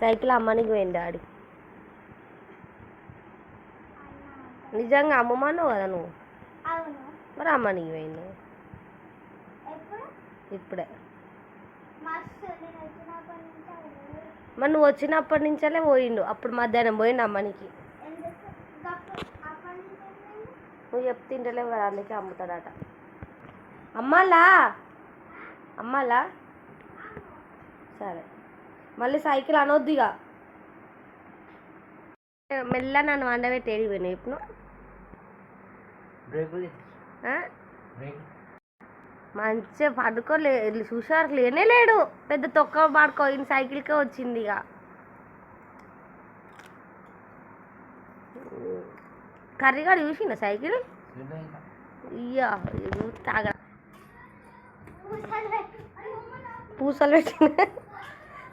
Cycle అమ్మనికి పోయింది daddy. నిజంగా అమ్మమన్నావు కదా నువ్వు? మరి అమ్మనికి పోయింది? ఇప్పుడే. మరి నువ్వు వచ్చినప్పటి నుంచే పోయిండు. అప్పుడు మధ్యాహ్నం పోయిండు అమ్మనికి? నువ్వు చెప్తుంటలేవు కదా అందుకే అమ్ముతాడట. అమ్మాలా? అమ్మాలా? సరే. మళ్ళీ సైకిల్ అనొద్దు ఇక. మెల్ల నన్ను వండబెట్టి ఏడికి పోయినావు ఇప్పుడు? బ్రేకులు ఆ? బ్రేక్. మంచిగా పడుకోలే చూసారు లేనే లేడు. పెద్ద తొక్క పడుకో ఈయన సైకిల్కే వచ్చింది ఇక. కర్రీగాడు చూసిండ సైకిల్? ఇయ్యా ఇది తాగ. పూసలు పెట్టిన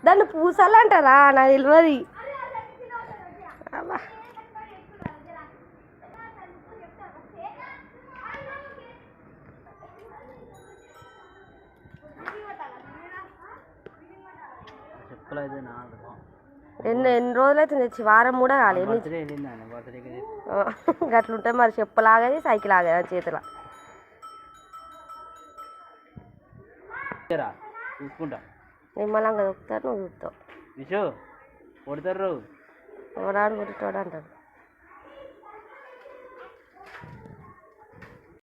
దాన్ని పూసలు అంటారా నాకు తెలియదు ఎన్ని ఎన్ని రోజులు అయితే తెచ్చి వారం కూడా కాలేదు గట్లుంటే మరి చెప్పు లాగది సైకిల్ ఆగదు చేతిలో చూసుకుంటా. నిమ్మలంగా దొక్కుతారు నువ్వు చూస్తావు విషు కొడతారు ఎవరాడు కొట్టేటోడు అంటాడు